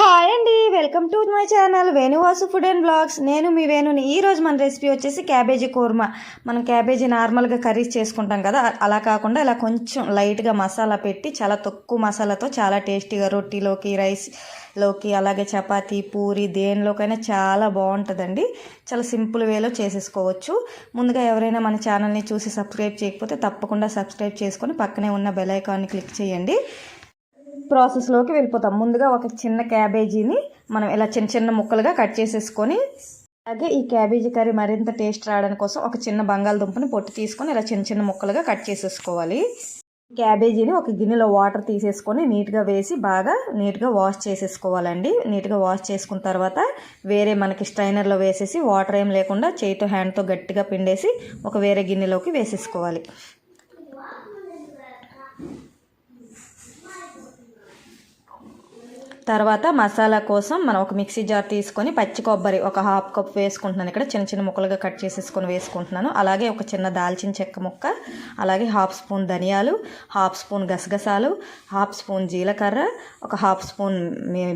Hi అండి welcome to my channel Venuvasu food and blogs. నేను మీ వేణుని. ఈరోజు మన రెసిపీ వచ్చేసి క్యాబేజీ కూర్మా. మనం క్యాబేజీ నార్మల్గా కర్రీస్ చేసుకుంటాం కదా అలా కాకుండా ఇలా కొంచెం లైట్గా మసాలా పెట్టి చాలా తక్కువ మసాలాతో చాలా టేస్టీగా రొట్టిలోకి రైస్లోకి అలాగే చపాతీ పూరి దేనిలోకైనా చాలా బాగుంటుందండి. చాలా సింపుల్ వేలో చేసేసుకోవచ్చు. ముందుగా ఎవరైనా మన ఛానల్ని చూసి సబ్స్క్రైబ్ చేయకపోతే తప్పకుండా సబ్స్క్రైబ్ చేసుకొని పక్కనే ఉన్న బెల్ ఐకాన్ని క్లిక్ చేయండి. ప్రాసెస్లోకి వెళ్ళిపోతాం. ముందుగా ఒక చిన్న క్యాబేజీని మనం ఇలా చిన్న చిన్న ముక్కలుగా కట్ చేసేసుకొని అలాగే ఈ క్యాబేజీ కర్రీ మరింత టేస్ట్ రావడం కోసం ఒక చిన్న బంగాళదుంపని పొట్టు తీసుకొని ఇలా చిన్న చిన్న ముక్కలుగా కట్ చేసేసుకోవాలి. క్యాబేజీని ఒక గిన్నెలో వాటర్ తీసేసుకొని నీట్గా వేసి బాగా నీట్గా వాష్ చేసేసుకోవాలండి. నీట్గా వాష్ చేసుకున్న తర్వాత వేరే మనకి స్ట్రైనర్లో వేసేసి వాటర్ ఏం లేకుండా చేయితో హ్యాండ్తో గట్టిగా పిండేసి ఒక వేరే గిన్నెలోకి వేసేసుకోవాలి. తర్వాత మసాలా కోసం మనం ఒక మిక్సీ జార్ తీసుకొని పచ్చి కొబ్బరి ఒక హాఫ్ కప్ వేసుకుంటున్నాను. ఇక్కడ చిన్న చిన్న ముక్కలుగా కట్ చేసేసుకొని వేసుకుంటున్నాను. అలాగే ఒక చిన్న దాల్చిన చెక్క ముక్క అలాగే హాఫ్ స్పూన్ ధనియాలు హాఫ్ స్పూన్ గసగసాలు హాఫ్ స్పూన్ జీలకర్ర ఒక హాఫ్ స్పూన్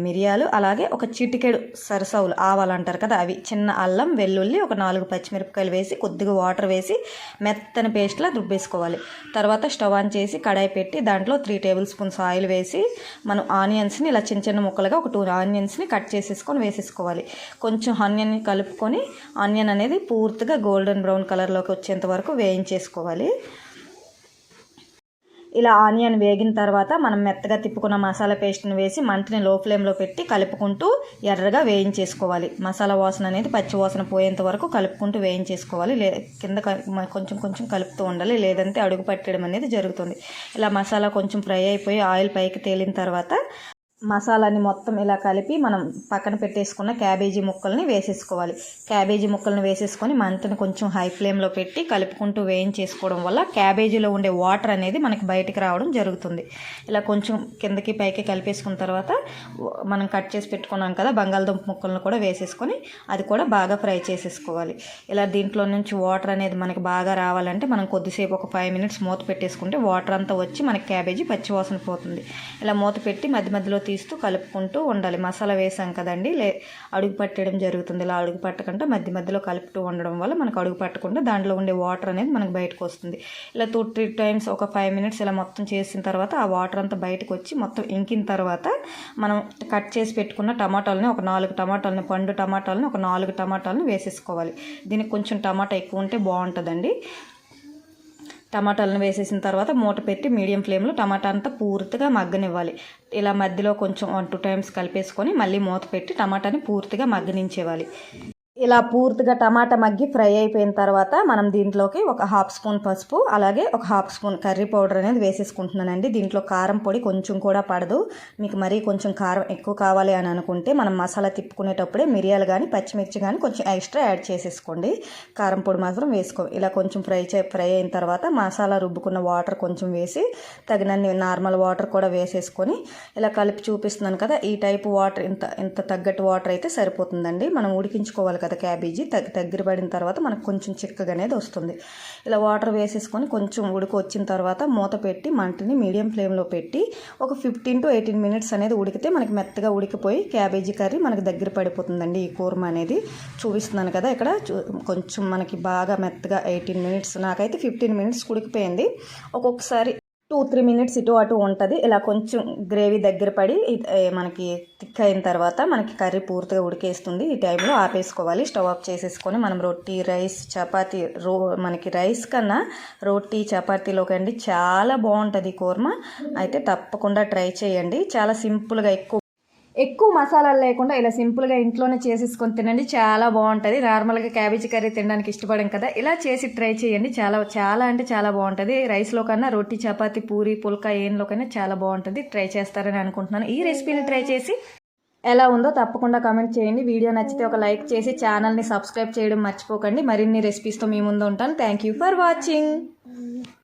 మిరియాలు అలాగే ఒక చిటికెడు సరసవులు ఆవాలు అంటారు కదా అవి చిన్న అల్లం వెల్లుల్లి ఒక నాలుగు పచ్చిమిరపకాయలు వేసి కొద్దిగా వాటర్ వేసి మెత్తని పేస్ట్లా రుబ్బేసుకోవాలి. తర్వాత స్టవ్ ఆన్ చేసి కడాయి పెట్టి దాంట్లో త్రీ టేబుల్ స్పూన్స్ ఆయిల్ వేసి మనం ఆనియన్స్ని ఇలా చిన్న చిన్న ముక్కలుగా ఒక టూ ఆనియన్స్ని కట్ చేసేసుకొని వేసేసుకోవాలి. కొంచెం ఆనియన్ని కలుపుకొని ఆనియన్ అనేది పూర్తిగా గోల్డెన్ బ్రౌన్ కలర్లోకి వచ్చేంత వరకు వేయించేసుకోవాలి. ఇలా ఆనియన్ వేగిన తర్వాత మనం మెత్తగా తిప్పుకున్న మసాలా పేస్ట్ని వేసి మంటని లో ఫ్లేమ్లో పెట్టి కలుపుకుంటూ ఎర్రగా వేయించేసుకోవాలి. మసాలా వాసన అనేది పచ్చి వాసన పోయేంత వరకు కలుపుకుంటూ వేయించేసుకోవాలి. లే కింద కొంచెం కొంచెం కలుపుతూ ఉండాలి. లేదంటే అడుగు పట్టడం అనేది జరుగుతుంది. ఇలా మసాలా కొంచెం ఫ్రై అయిపోయి ఆయిల్ పైకి తేలిన తర్వాత మసాలాని మొత్తం ఇలా కలిపి మనం పక్కన పెట్టేసుకున్న క్యాబేజీ ముక్కల్ని వేసేసుకోవాలి. క్యాబేజీ ముక్కల్ని వేసేసుకొని మంటని కొంచెం హై ఫ్లేమ్లో పెట్టి కలుపుకుంటూ వేయించేసుకోవడం వల్ల క్యాబేజీలో ఉండే వాటర్ అనేది మనకి బయటికి రావడం జరుగుతుంది. ఇలా కొంచెం కిందకి పైకి కలిపేసుకున్న తర్వాత మనం కట్ చేసి పెట్టుకున్నాం కదా బంగాళదుంప ముక్కలను కూడా వేసేసుకొని అది కూడా బాగా ఫ్రై చేసేసుకోవాలి. ఇలా దీంట్లో నుంచి వాటర్ అనేది మనకి బాగా రావాలంటే మనం కొద్దిసేపు ఒక ఫైవ్ మినిట్స్ మూత పెట్టేసుకుంటే వాటర్ అంతా వచ్చి మనకి క్యాబేజీ పచ్చివాసన పోతుంది. ఇలా మూత పెట్టి మధ్య మధ్యలో తీస్తూ కలుపుకుంటూ ఉండాలి. మసాలా వేసాం కదండి. లే అడుగు పట్టడం జరుగుతుంది. ఇలా అడుగు పట్టకుండా మధ్య మధ్యలో కలుపుతూ ఉండడం వల్ల మనకు అడుగు పట్టకుండా దాంట్లో ఉండే వాటర్ అనేది మనకు బయటకు వస్తుంది. ఇలా టూ త్రీ టైమ్స్ ఒక ఫైవ్ మినిట్స్ ఇలా మొత్తం చేసిన తర్వాత ఆ వాటర్ అంతా బయటకు వచ్చి మొత్తం ఇంకిన తర్వాత మనం కట్ చేసి పెట్టుకున్న టమాటాలని ఒక నాలుగు టమాటాలని పండు టమాటాలని ఒక నాలుగు టమాటాలను వేసేసుకోవాలి. దీనికి కొంచెం టమాటా ఎక్కువ ఉంటే బాగుంటుందండి. టమాటాలను వేసేసిన తర్వాత మూట పెట్టి మీడియం ఫ్లేమ్లో టమాటా అంతా పూర్తిగా మగ్గనివ్వాలి. ఇలా మధ్యలో కొంచెం వన్ టూ టైమ్స్ కలిపేసుకొని మళ్ళీ మూత పెట్టి టమాటాని పూర్తిగా మగ్గనించేవాలి. ఇలా పూర్తిగా టమాటా మగ్గి ఫ్రై అయిపోయిన తర్వాత మనం దీంట్లోకి ఒక హాఫ్ స్పూన్ పసుపు అలాగే ఒక హాఫ్ స్పూన్ కర్రీ పౌడర్ అనేది వేసేసుకుంటున్నానండి. దీంట్లో కారం పొడి కొంచెం కూడా పడదు. మీకు మరీ కొంచెం కారం ఎక్కువ కావాలి అని అనుకుంటే మనం మసాలా తిప్పుకునేటప్పుడే మిరియాలు కానీ పచ్చిమిర్చి కానీ కొంచెం ఎక్స్ట్రా యాడ్ చేసేసుకోండి. కారం పొడి మాత్రం వేసుకో ఇలా కొంచెం ఫ్రై చే ఫ్రై అయిన తర్వాత మసాలా రుబ్బుకున్న వాటర్ కొంచెం వేసి తగినన్ని నార్మల్ వాటర్ కూడా వేసేసుకొని ఇలా కలిపి చూపిస్తున్నాను కదా ఈ టైప్ వాటర్ ఇంత ఇంత తగ్గట్టు వాటర్ అయితే సరిపోతుందండి. మనం ఉడికించుకోవాలి కదా కదా క్యాబేజీ తగ్గ దగ్గర పడిన తర్వాత మనకు కొంచెం చిక్కగా అనేది వస్తుంది. ఇలా వాటర్ వేసేసుకొని కొంచెం ఉడికి వచ్చిన తర్వాత మూత పెట్టి మంటని మీడియం ఫ్లేమ్లో పెట్టి ఒక ఫిఫ్టీన్ టు ఎయిటీన్ మినిట్స్ అనేది ఉడికితే మనకి మెత్తగా ఉడికిపోయి క్యాబేజీ కర్రీ మనకి దగ్గర పడిపోతుందండి. ఈ కూర్మ అనేది చూపిస్తున్నాను కదా ఇక్కడ. కొంచెం మనకి బాగా మెత్తగా ఎయిటీన్ మినిట్స్ నాకైతే ఫిఫ్టీన్ మినిట్స్ ఉడికిపోయింది. ఒక్కొక్కసారి టూ త్రీ మినిట్స్ ఇటు అటు ఉంటుంది. ఇలా కొంచెం గ్రేవీ దగ్గర పడి మనకి థిక్ అయిన తర్వాత మనకి కర్రీ పూర్తిగా ఉడికేస్తుంది. ఈ టైంలో ఆపేసుకోవాలి. స్టవ్ ఆఫ్ చేసేసుకొని మనం రొట్టి రైస్ చపాతీ రో మనకి రైస్ కన్నా రొట్టి చపాతీలోకి అండి చాలా బాగుంటుంది కూర్మ. అయితే తప్పకుండా ట్రై చేయండి. చాలా సింపుల్గా ఎక్కువ ఎక్కువ మసాలాలు లేకుండా ఇలా సింపుల్గా ఇంట్లోనే చేసేసుకొని తినండి. చాలా బాగుంటుంది. నార్మల్గా క్యాబేజీ కర్రీ తినడానికి ఇష్టపడం కదా. ఇలా చేసి ట్రై చేయండి. చాలా చాలా అంటే చాలా బాగుంటుంది. రైస్లో కన్నా రొట్టి చపాతి పూరి పుల్కా ఏంలో కన్నా చాలా బాగుంటుంది. ట్రై చేస్తారని అనుకుంటున్నాను. ఈ రెసిపీని ట్రై చేసి ఎలా ఉందో తప్పకుండా కామెంట్ చేయండి. వీడియో నచ్చితే ఒక లైక్ చేసి ఛానల్ని సబ్స్క్రైబ్ చేయడం మర్చిపోకండి. మరిన్ని రెసిపీస్తో మీ ముందు ఉంటాను. Thank you for watching